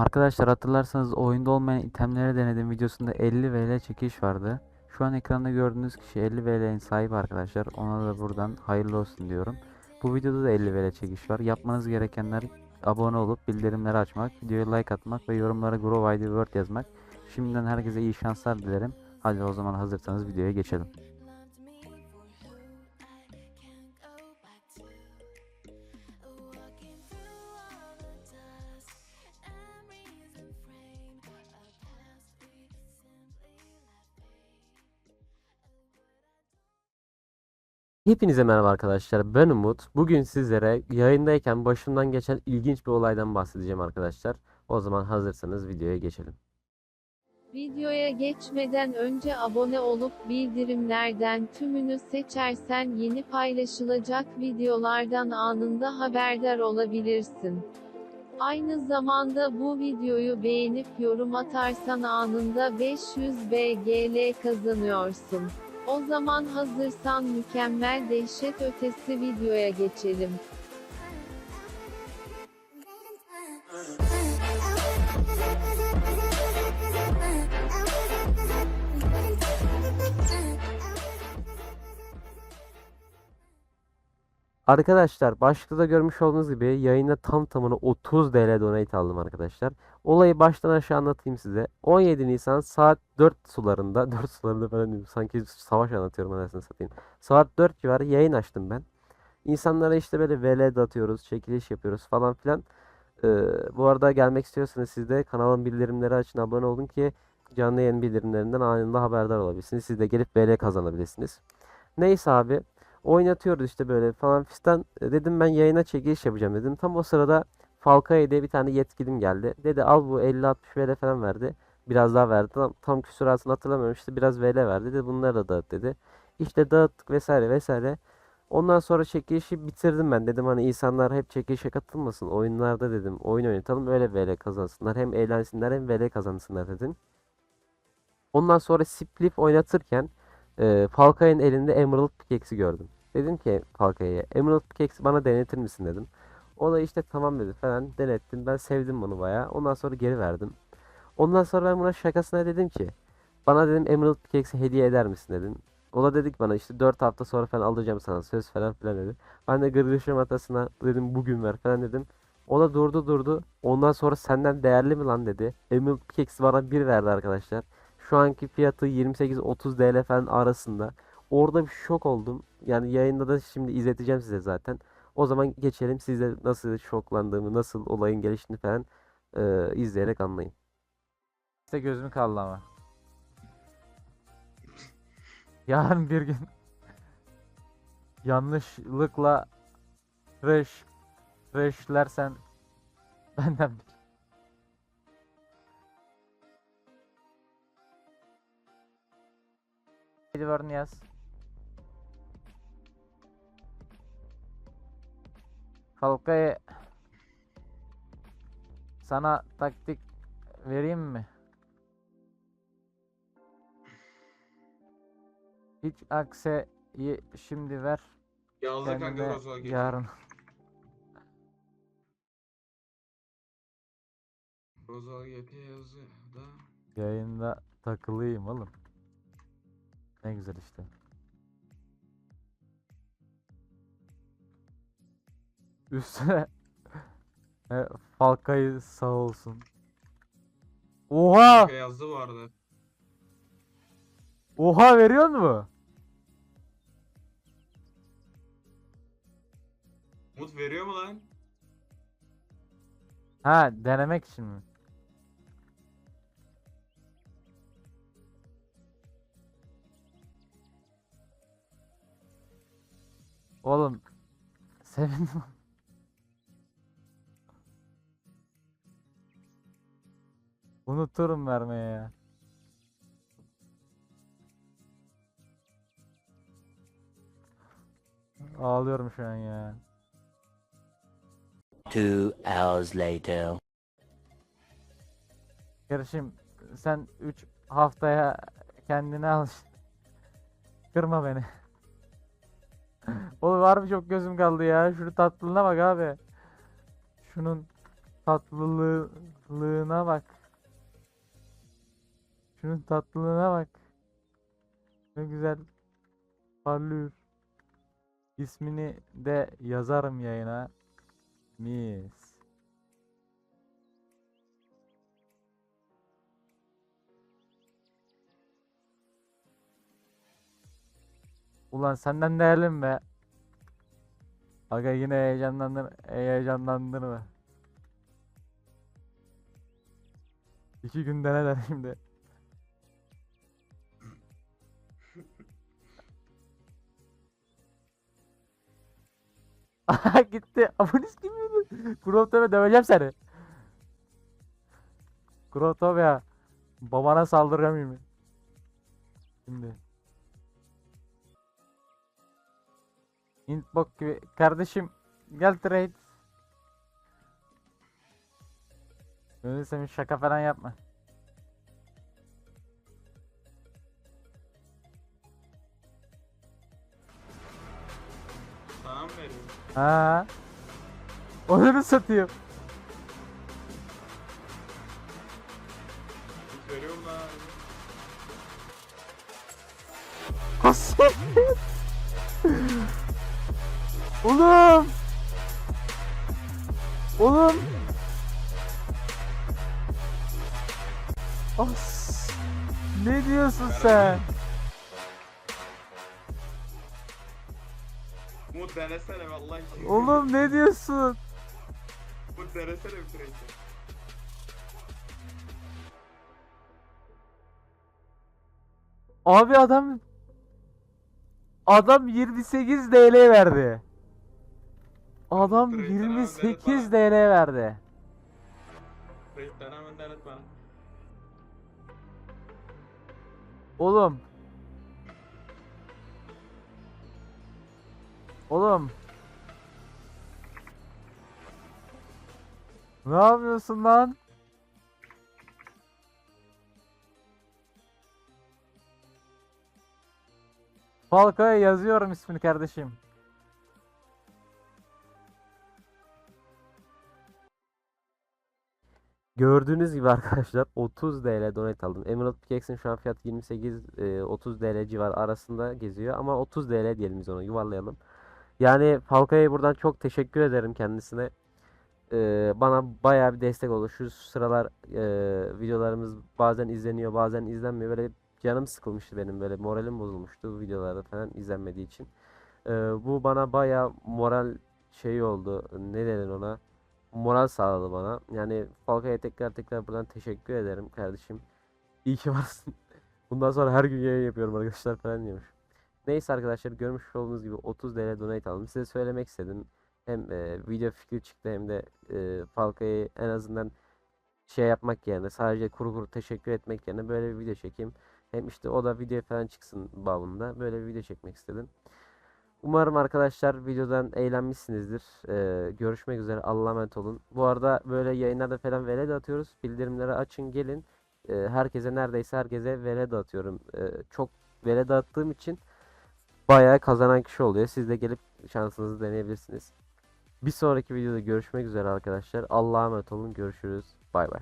Arkadaşlar hatırlarsanız oyunda olmayan itemleri denedim videosunda 50 VL çekiş vardı. Şu an ekranda gördüğünüz kişi 50 VL'nin sahibi arkadaşlar. Ona da buradan hayırlı olsun diyorum. Bu videoda da 50 VL çekiş var. Yapmanız gerekenler abone olup bildirimleri açmak, videoya like atmak ve yorumlara Grow ID Word yazmak. Şimdiden herkese iyi şanslar dilerim. Hadi o zaman hazırsanız videoya geçelim. Hepinize merhaba arkadaşlar. Ben Umut. Bugün sizlere yayındayken başımdan geçen ilginç bir olaydan bahsedeceğim arkadaşlar. O zaman hazırsanız videoya geçelim. Videoya geçmeden önce abone olup bildirimlerden tümünü seçersen yeni paylaşılacak videolardan anında haberdar olabilirsin. Aynı zamanda bu videoyu beğenip yorum atarsan anında 500 BGL kazanıyorsun. O zaman hazırsan mükemmel dehşet ötesi videoya geçelim. Arkadaşlar başlıkta da görmüş olduğunuz gibi yayında tam tamına 30 TL donate aldım arkadaşlar. Olayı baştan aşağı anlatayım size. 17 Nisan saat 4 sularında 4 sularında falan diyorum. Sanki savaş anlatıyorum anasını satayım. Saat 4 civarı yayın açtım ben. İnsanlara işte böyle VL dağıtıyoruz, çekiliş yapıyoruz falan filan. Ee, bu arada gelmek istiyorsanız siz de kanalın bildirimleri açın, abone olun ki canlı yayın bildirimlerinden anında haberdar olabilirsiniz. Siz de gelip VL kazanabilirsiniz. Neyse abi. Oynatıyoruz işte böyle falan fistan. E, Dedim ben yayına çekiliş yapacağım dedim. Tam o sırada Falcao diye bir tane yetkilim geldi. Dedi al bu 50-60 VL falan verdi. Biraz daha verdi. Tam, tam küsuratını hatırlamıyorum işte biraz VL verdi. Dedi bunları da dağıt dedi. İşte dağıttık vesaire vesaire. Ondan sonra çekilişi bitirdim ben. Dedim hani insanlar hep çekilişe katılmasın. Oyunlarda dedim oyun oynatalım öyle VL kazansınlar. Hem eğlensinler hem VL kazansınlar dedim. Ondan sonra Spliff oynatırken e, Falcao'nun elinde Emerald Pickaxe'i gördüm. Dedim ki Falcao'ya Emerald Pickaxe'i bana denetir misin dedim. O da işte tamam dedi falan denettim. Ben sevdim bunu bayağı. Ondan sonra geri verdim. Ondan sonra ben buna şakasına dedim ki bana dedim Emerald Pickaxe'i hediye eder misin dedim. O da dedik bana işte 4 hafta sonra falan alacağım sana söz falan filan dedi. Ben de gırgışım atasına dedim bugün ver falan dedim. O da durdu durdu. Ondan sonra senden değerli mi lan dedi. Emerald Pickaxe'i bana bir verdi arkadaşlar. Şu anki fiyatı 28-30 TL falan arasında. Orada bir şok oldum. Yani yayında da şimdi izleteceğim size zaten. O zaman geçelim siz de nasıl şoklandığımı, nasıl olayın gelişini falan e, izleyerek anlayın. İşte gözüm kaldı ama. Yarın bir gün yanlışlıkla fresh freshlersen benden bil. Edward'ını yaz. Falca'ya sana taktik vereyim mi? Hiç akseyi şimdi ver. Yazdı kanka Rozal geçti. yarın. Rozal GP da. Yayında takılayım oğlum. Ne güzel işte. Üstüne e, Falkayı sağ olsun. Oha! Kanka yazdı bu arada. Oha veriyor mu? Umut veriyor mu lan? Ha denemek için mi? Oğlum sevindim. Unuturum vermeye ya. Ağlıyorum şu an ya. Two hours later. Kardeşim sen 3 haftaya kendine al. Kırma beni. Oğlum harbi çok gözüm kaldı ya. Şunu tatlılığına bak abi. Şunun tatlılığı tatlılığına bak. Şunun tatlılığına bak. Ne güzel parlıyor. İsmini de yazarım yayına. Mis. Ulan senden değerlim be. Aga yine heyecanlandır, heyecanlandırma. İki günde ne der şimdi? Gitti. Abonis kim yedi? Kurotome döveceğim seni. Kurotome ya. Babana saldıramayayım. Şimdi. Hintbok gibi. Kardeşim gel trade. Öyle sen şaka falan yapma. Veriyorum? Ha. Onu. Umut veriyorum lan. Oğlum. Oğlum. As. Ne diyorsun sen? Umut denesene vallahi. Oğlum ne diyorsun? Umut denesene bir trade'i. Abi adam adam 28 DL verdi. Adam Trade hemen 28 denet DL verdi. Oğlum. Oğlum. Ne yapıyorsun lan? Falca'ya yazıyorum ismini kardeşim. Gördüğünüz gibi arkadaşlar 30 DL donate aldım. Emerald Pickaxe'in şu an fiyatı 28 e, 30 DL civarı arasında geziyor ama 30 DL diyelim biz ona yuvarlayalım. Yani Falca'ya buradan çok teşekkür ederim kendisine. Ee, bana bayağı bir destek oldu. Şu sıralar e, videolarımız bazen izleniyor, bazen izlenmiyor. Böyle canım sıkılmıştı benim böyle moralim bozulmuştu videolarda falan izlenmediği için. Ee, bu bana bayağı moral şey oldu. Ne denir ona? Moral sağladı bana. Yani Falca'ya tekrar tekrar buradan teşekkür ederim kardeşim. İyi ki varsın. Bundan sonra her gün yayın yapıyorum arkadaşlar falan diyormuş. Neyse arkadaşlar görmüş olduğunuz gibi 30 TL donate aldım. Size söylemek istedim. Hem e, video fikri çıktı hem de e, Falca'yı en azından şey yapmak yerine sadece kuru kuru teşekkür etmek yerine böyle bir video çekeyim. Hem işte o da video falan çıksın babında. Böyle bir video çekmek istedim. Umarım arkadaşlar videodan eğlenmişsinizdir. Ee, görüşmek üzere. Allah'a emanet olun. Bu arada böyle yayınlarda falan vele de atıyoruz. Bildirimleri açın gelin. Ee, herkese neredeyse herkese vele de atıyorum. Ee, çok vele de attığım için bayağı kazanan kişi oluyor. Siz de gelip şansınızı deneyebilirsiniz. Bir sonraki videoda görüşmek üzere arkadaşlar. Allah'a emanet olun. Görüşürüz. Bay bay.